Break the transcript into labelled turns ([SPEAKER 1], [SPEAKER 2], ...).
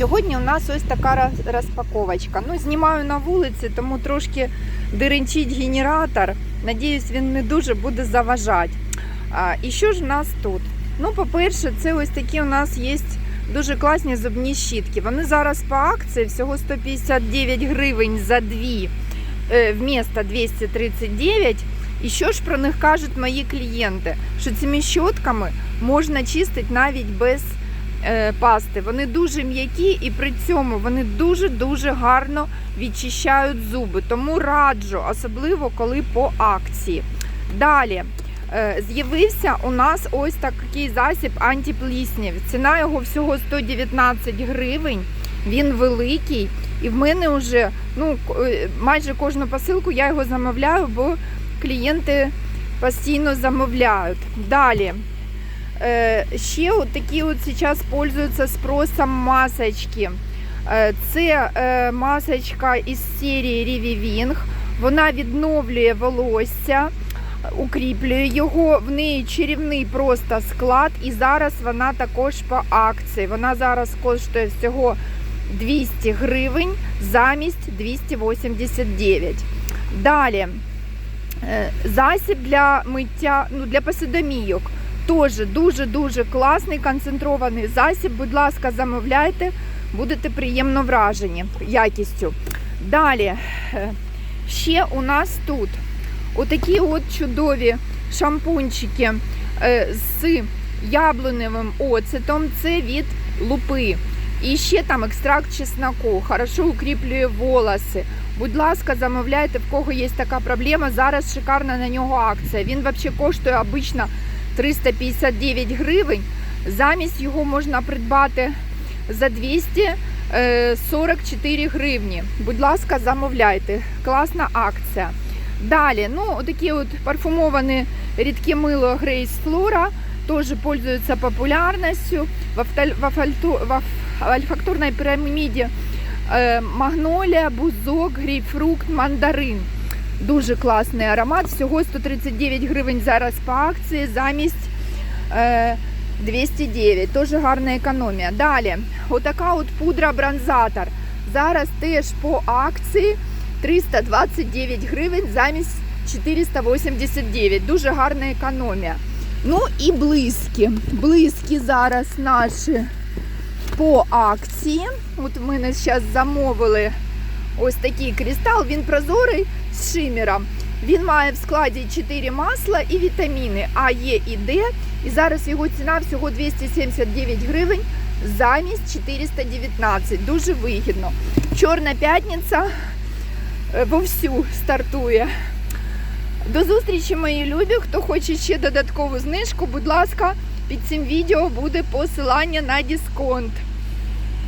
[SPEAKER 1] Сьогодні у нас ось така розпаковочка. Ну, знімаю на вулиці, тому трошки деренчить генератор. Надіюсь, він не дуже буде заважати. А, і що ж в нас тут? Ну, по-перше, це ось такі у нас є дуже класні зубні щітки. Вони зараз по акції всього 159 гривень за дві, е, вмісто 239. І що ж про них кажуть мої клієнти? Що цими щотками можна чистити навіть без пасти. Вони дуже м'які і при цьому вони дуже-дуже гарно відчищають зуби. Тому раджу, особливо коли по акції. Далі. е, З'явився у нас ось такий засіб антипліснів. Ціна його всього 119 гривень. Він великий. І в мене вже ну, е, майже кожну посилку я його замовляю, бо клієнти постійно замовляють. Далі. Е, Ще от такі от зараз пользуються спросом масочки. Е, Це е, масочка із серії Reviving. Вона відновлює волосся, укріплює його. В неї чарівний просто склад. І зараз вона також по акції. Вона зараз коштує всього 200 гривень замість 289. Далі. Засіб для миття, ну, для посудомійок. Теж дуже-дуже класний концентрований засіб. Будь ласка, замовляйте, будете приємно вражені якістю. Далі, е, ще у нас тут отакі от чудові шампунчики е, з яблуневим оцетом. Це від лупи. І ще там екстракт чесноку, хорошо укріплює волоси. Будь ласка, замовляйте, в кого є така проблема. Зараз шикарна на нього акція. Він взагалі коштує обично 359 гривень. Замість його можна придбати за 244 гривні. Будь ласка, замовляйте. Класна акція. Далі, ну, такі от парфумовані рідке мило Grace Flora теж пользуються популярністю. В, альфактурній піраміді е, магнолія, бузок, грейпфрукт, мандарин. Дуже класний аромат. Всього 139 гривень зараз по акції замість е, 209. Дуже гарна економія. Далі, отака от пудра бронзатор. Зараз теж по акції 329 гривень замість 489. Дуже гарна економія. Ну і блиски. Блиски зараз наші по акції. От ми зараз замовили ось такий кристал. Він прозорий з шимером. Він має в складі 4 масла і вітаміни А, Е і Д. І зараз його ціна всього 279 гривень замість 419. Дуже вигідно. Чорна п'ятниця е, вовсю стартує. До зустрічі, мої любі. Хто хоче ще додаткову знижку, будь ласка, під цим відео буде посилання на дисконт.